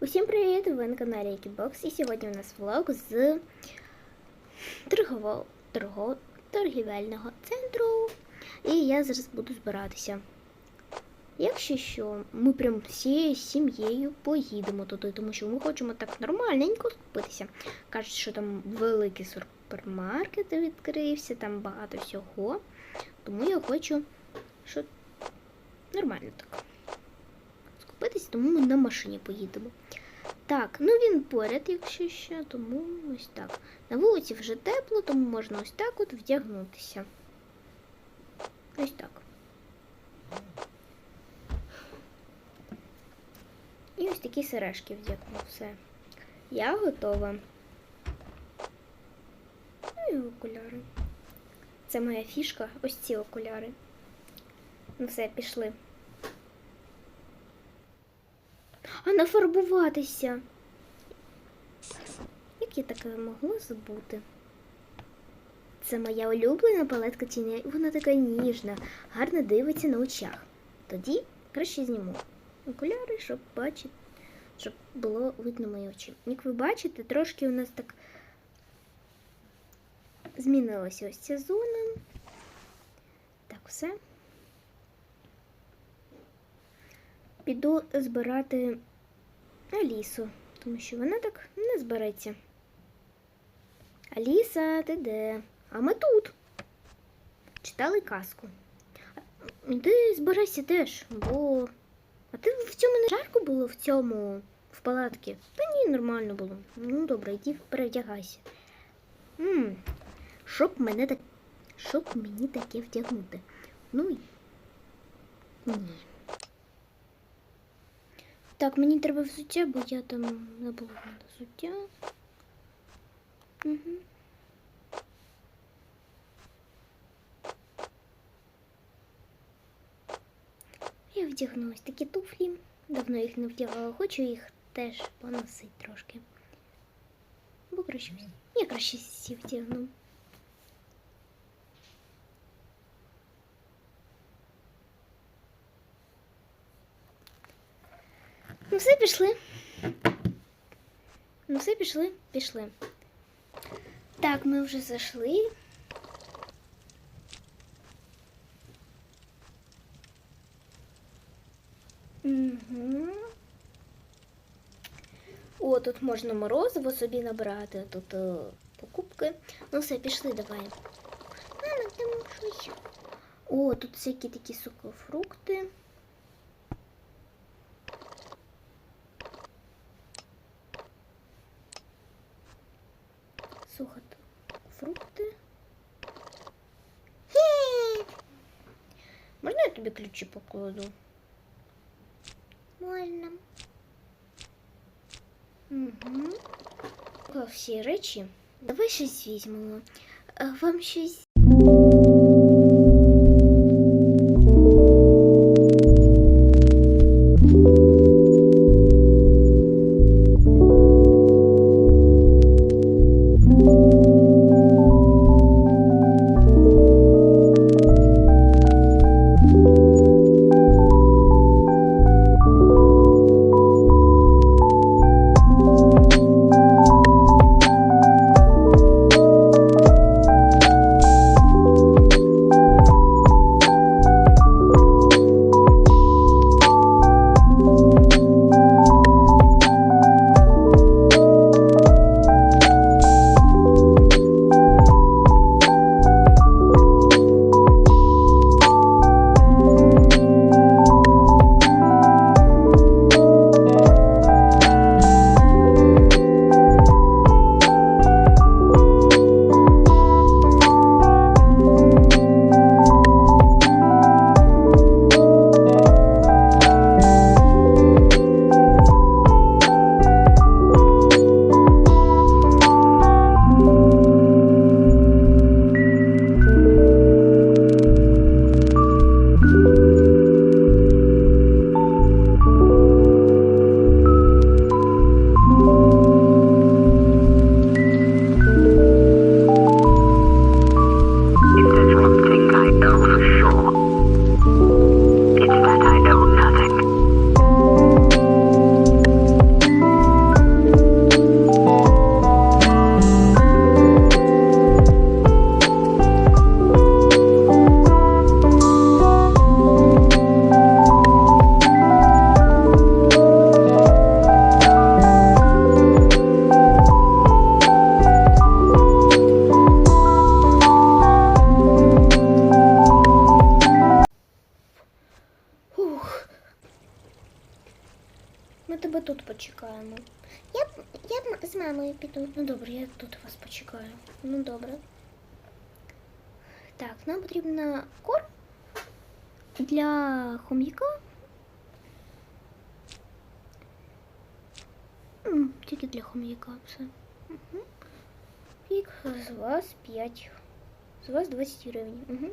Усім привіт! Ви на каналі Кітбокс і сьогодні у нас влог з торгово, торго, торгівельного центру. І я зараз буду збиратися. Якщо що, ми прям всією сім'єю поїдемо туди, тому що ми хочемо так нормальненько скупитися. Кажуть, що там великий супермаркет відкрився, там багато всього. Тому я хочу, що нормально так скупитися, тому ми на машині поїдемо. Так, ну він поряд, якщо що, тому ось так. На вулиці вже тепло, тому можна ось так от вдягнутися. Ось так. І ось такі сережки вдягну. Все. Я готова. Ну і окуляри. Це моя фішка, ось ці окуляри. Ну все, пішли. А нафарбуватися. Як я таке могла забути? Це моя улюблена палетка тіней. Вона така ніжна, гарно дивиться на очах. Тоді краще зніму окуляри, щоб бачити, щоб було видно мої очі. Як ви бачите, трошки у нас так змінилася ось ця зона. Так, все. Піду збирати Алісу, тому що вона так не збереться. Аліса, ти де? А ми тут. Читали казку. Ти збирайся теж, бо. А ти в цьому не жарко було в цьому в палатці? Та ні, нормально було. Ну добре, йди перевдягайся. Ммм, щоб мене так. Щоб мені таке вдягнути. Ну. Ні. Так, мені треба взуття, бо я там забула взуття. Угу. Я вдягну ось такі туфлі. Давно їх не вдягала, хочу їх теж поносити трошки. Бо краще. Я краще всі вдягну. Ну все, пішли. Ну все, пішли, пішли. Так, ми вже зайшли. Угу. О, тут можна морозиво собі набрати, тут е, покупки. Ну все, пішли, давай. Мама, там щось. О, тут всякі такі сухофрукти. Можна я тобі ключі покладу? Можна. Угу. Поклав всі речі. Давай щось візьмемо. А Вам щось. Ми тебе тут почекаємо. Я, б- я б з мамою піду. Ну добре, я тут вас почекаю. Ну добре. Так, нам потрібно корм для хом'яка. М, Тільки для хом'яка все. Угу. Пік з вас 5. З вас 20 гривень. Угу.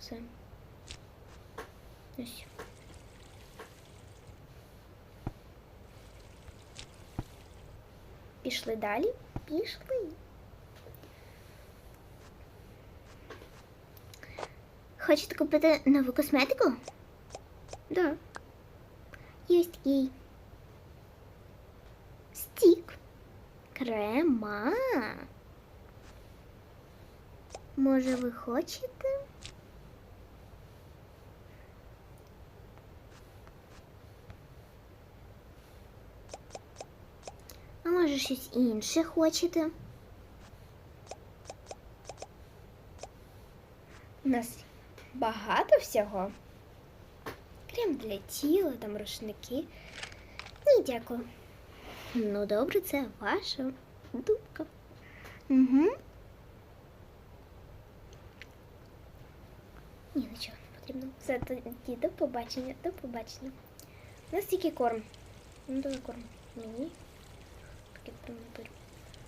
Все. Ось. Пішли далі. Пішли. Хочете купити нову косметику? Да. Є ось такий стік. Крема. Може, ви хочете? А може щось інше хочете? У нас багато всього. Крем для тіла, там рушники. Ні, дякую. Ну, добре, це ваша думка. Угу. Ні, нічого не потрібно. Все, тоді до побачення, до побачення. У нас тільки корм. Ну, давай корм. Мені. Беру.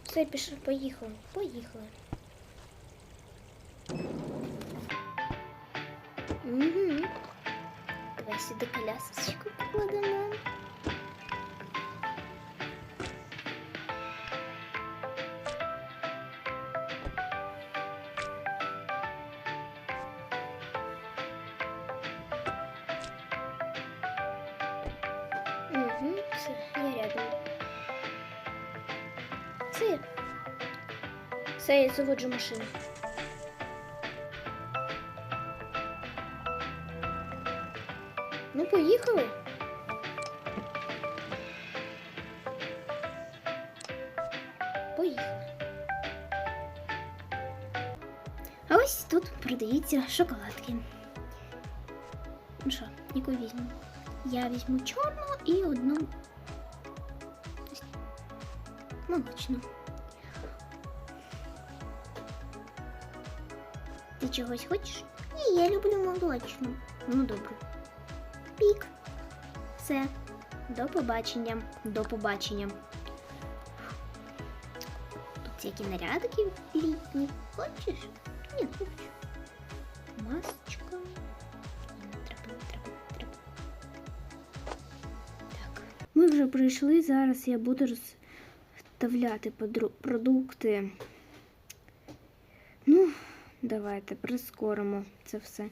Все, пішли, поїхали. Поїхали. Угу. Давай сюди колясочку покладемо. Все. Все, я заводжу машину. Ну, поїхали. Поїхали. А ось тут продаються шоколадки. Ну що, яку візьму? Я візьму чорну і одну молочну. Ти чогось хочеш? Ні, я люблю молочну. Ну добре. Пік. Все. До побачення. До побачення. Тут всякі нарядики літні. Хочеш? Ні, не хочу. Масочка. Треба, треба, треба. Так. Ми вже прийшли. Зараз я буду розставляти подру- продукти. Ну, давайте прискоримо це все.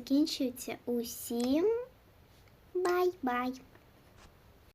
Закінчується. Усім бай-бай!